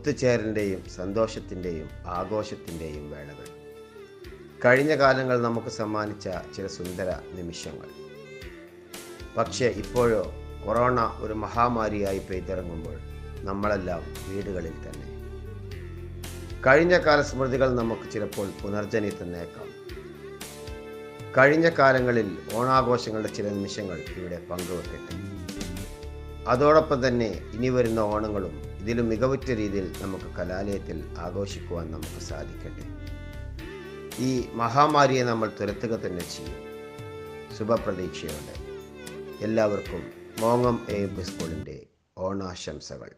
ഒത്തുചേരലിന്റെയും സന്തോഷത്തിന്റെയും ആഘോഷത്തിന്റെയും വേളകൾ. കഴിഞ്ഞ കാലങ്ങൾ നമുക്ക് സമ്മാനിച്ച ചില സുന്ദര നിമിഷങ്ങൾ. പക്ഷേ ഇപ്പോഴോ കൊറോണ ഒരു മഹാമാരിയായി പെയ്തിറങ്ങുമ്പോൾ നമ്മളെല്ലാം വീടുകളിൽ തന്നെ. കഴിഞ്ഞ കാല സ്മൃതികൾ നമുക്ക് ചിലപ്പോൾ പുനർജനി തന്നേക്കാം കഴിഞ്ഞ കാലങ്ങളിൽ ഓണാഘോഷങ്ങളുടെ ചില നിമിഷങ്ങൾ ഇവിടെ പങ്കുവെക്കട്ടെ. അതോടൊപ്പം തന്നെ ഇനി വരുന്ന ഓണങ്ങളും ഇതിലും മികവുറ്റ രീതിയിൽ നമുക്ക് കലാലയത്തിൽ ആഘോഷിക്കുവാൻ നമുക്ക് സാധിക്കട്ടെ. ഈ മഹാമാരിയെ നമ്മൾ തുരത്തുക തന്നെ ചെയ്യും. ശുഭപ്രതീക്ഷയോടെ. എല്ലാവർക്കും മോങ്ങം എ സ്കൂളിന്റെ ഓണാശംസകൾ.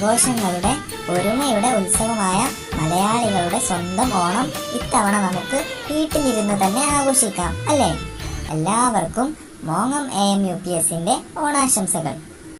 ആഘോഷങ്ങളുടെ ഒരുമയുടെ ഉത്സവമായ മലയാളികളുടെ സ്വന്തം ഓണം ഇത്തവണ നമുക്ക് വീട്ടിലിരുന്ന് തന്നെ ആഘോഷിക്കാം അല്ലേ? എല്ലാവർക്കും മോങ്ങം എ എം യു പി എസിന്റെ ഓണാശംസകൾ.